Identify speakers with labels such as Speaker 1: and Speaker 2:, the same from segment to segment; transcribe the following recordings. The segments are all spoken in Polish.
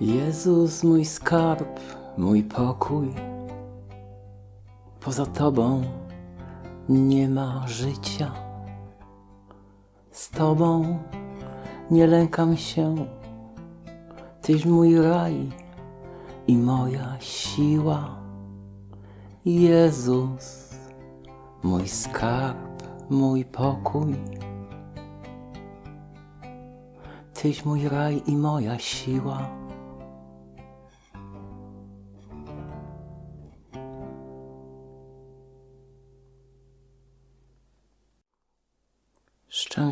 Speaker 1: Jezus, mój skarb, mój pokój. Poza Tobą nie ma życia. Z Tobą nie lękam się. Tyś mój raj i moja siła. Jezus, mój skarb, mój pokój. Tyś mój raj i moja siła.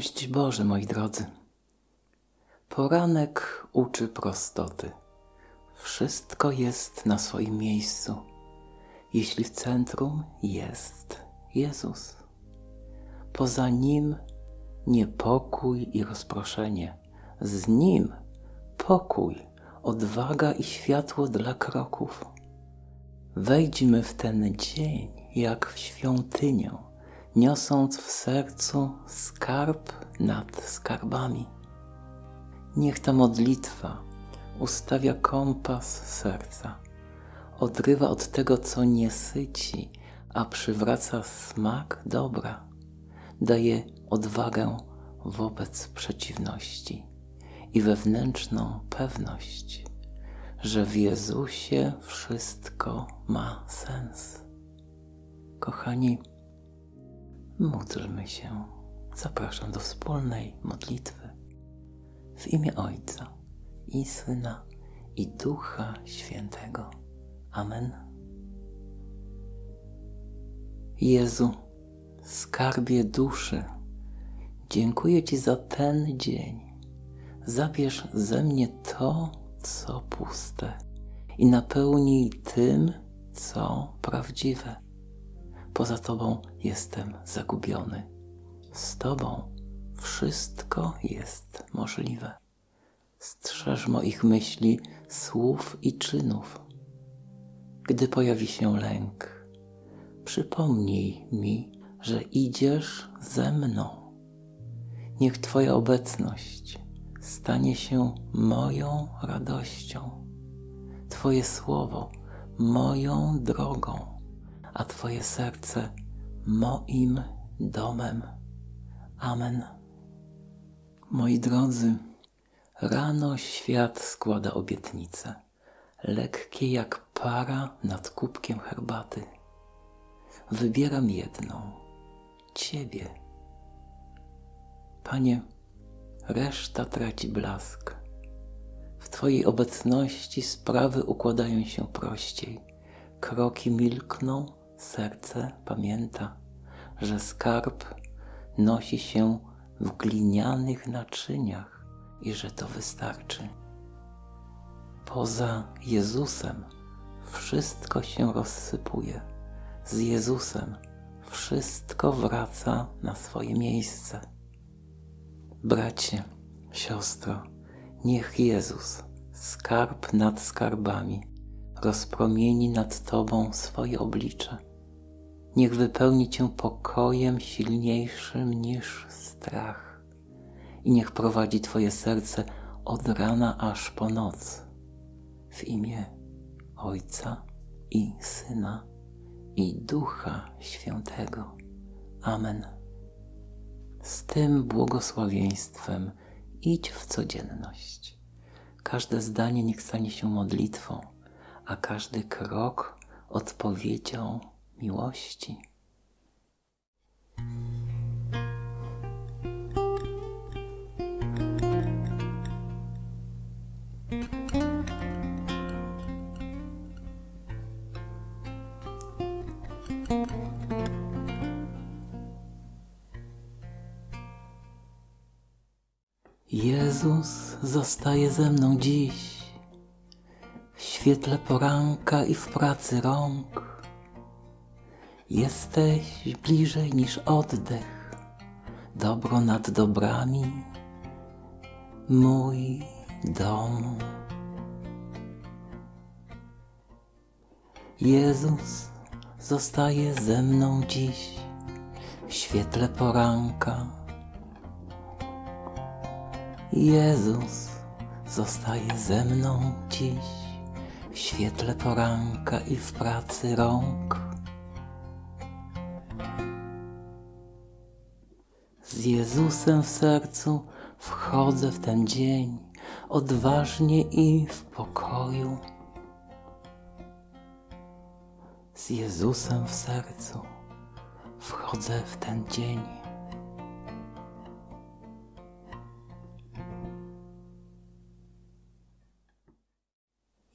Speaker 1: Szczęść Boże, moi drodzy. Poranek uczy prostoty. Wszystko jest na swoim miejscu, jeśli w centrum jest Jezus. Poza Nim niepokój i rozproszenie, z Nim pokój, odwaga i światło dla kroków. Wejdźmy w ten dzień jak w świątynię, niosąc w sercu skarb nad skarbami. Niech ta modlitwa ustawia kompas serca, odrywa od tego, co nie syci, a przywraca smak dobra, daje odwagę wobec przeciwności i wewnętrzną pewność, że w Jezusie wszystko ma sens. Kochani, módlmy się. Zapraszam do wspólnej modlitwy w imię Ojca i Syna i Ducha Świętego. Amen. Jezu, skarbie duszy, dziękuję Ci za ten dzień. Zabierz ze mnie to, co puste i napełnij tym, co prawdziwe. Poza Tobą jestem zagubiony. Z Tobą wszystko jest możliwe. Strzeż moich myśli, słów i czynów. Gdy pojawi się lęk, przypomnij mi, że idziesz ze mną. Niech Twoja obecność stanie się moją radością, Twoje słowo moją drogą, a Twoje serce moim domem. Amen. Moi drodzy, rano świat składa obietnice, lekkie jak para nad kubkiem herbaty. Wybieram jedną, Ciebie. Panie, reszta traci blask. W Twojej obecności sprawy układają się prościej. Kroki milkną, serce pamięta, że skarb nosi się w glinianych naczyniach i że to wystarczy. Poza Jezusem wszystko się rozsypuje. Z Jezusem wszystko wraca na swoje miejsce. Bracie, siostro, niech Jezus, skarb nad skarbami, rozpromieni nad Tobą swoje oblicze. Niech wypełni Cię pokojem silniejszym niż strach i niech prowadzi Twoje serce od rana aż po noc. W imię Ojca i Syna i Ducha Świętego. Amen. Z tym błogosławieństwem idź w codzienność. Każde zdanie niech stanie się modlitwą, a każdy krok odpowiedzią miłości. Jezus zostaje ze mną dziś, świetle poranka i w pracy rąk. Jesteś bliżej niż oddech, dobro nad dobrami, mój dom. Jezus zostaje ze mną dziś, w świetle poranka. Jezus zostaje ze mną dziś w świetle poranka i w pracy rąk. Z Jezusem w sercu wchodzę w ten dzień odważnie i w pokoju. Z Jezusem w sercu wchodzę w ten dzień.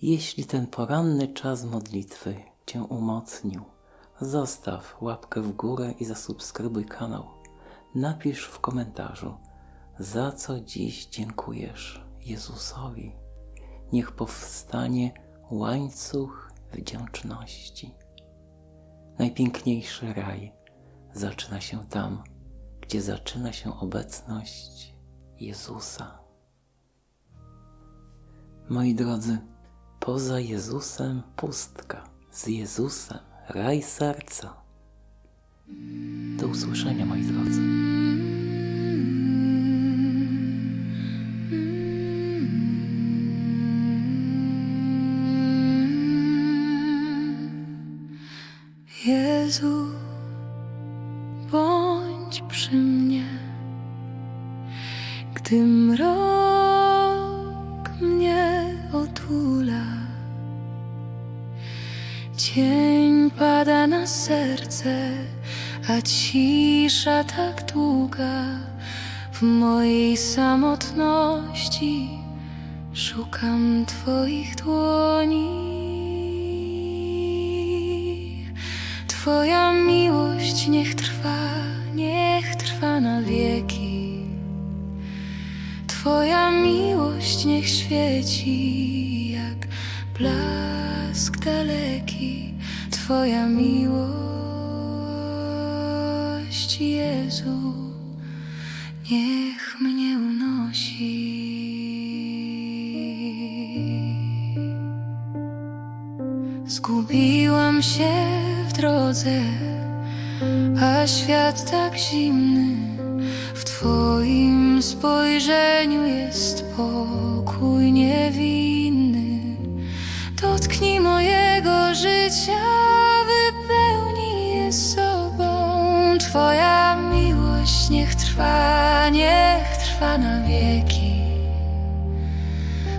Speaker 1: Jeśli ten poranny czas modlitwy Cię umocnił, zostaw łapkę w górę i zasubskrybuj kanał. Napisz w komentarzu, za co dziś dziękujesz Jezusowi. Niech powstanie łańcuch wdzięczności. Najpiękniejszy raj zaczyna się tam, gdzie zaczyna się obecność Jezusa. Moi drodzy, poza Jezusem pustka, z Jezusem raj serca. Do usłyszenia, moi drodzy.
Speaker 2: Jezu, bądź przy mnie, gdy mrok Cień pada na serce, a cisza tak długa. W mojej samotności szukam Twoich dłoni. Twoja miłość niech trwa, niech trwa na wieki. Twoja miłość niech świeci jak blask daleki. Twoja miłość, Jezu, niech mnie unosi. Zgubiłam się w drodze, a świat tak zimny. W Twoim spojrzeniu jest pokój niewinny. Dotknij mojego życia, wypełnij je sobą. Twoja miłość niech trwa, niech trwa na wieki.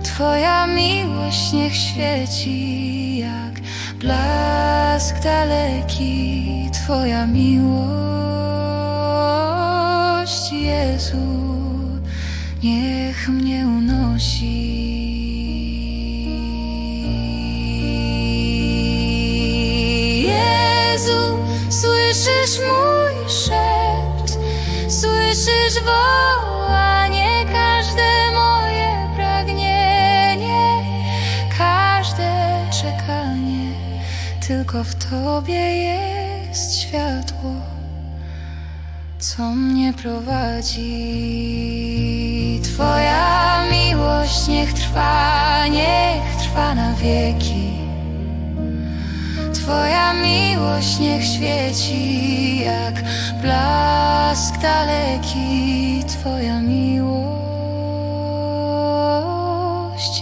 Speaker 2: Twoja miłość niech świeci jak blask daleki. Twoja miłość, Jezu, niech mnie unosi. Jezu, słyszysz mój szept, słyszysz wołanie, każde moje pragnienie, każde czekanie. Tylko w Tobie jest światło, co mnie prowadzi. Twoja miłość niech trwa, niech trwa na wieki. Twoja miłość niech świeci jak blask daleki. Twoja miłość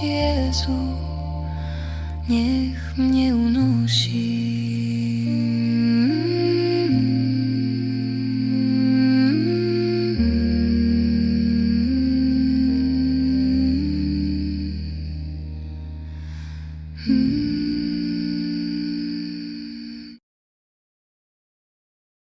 Speaker 2: Jezu niech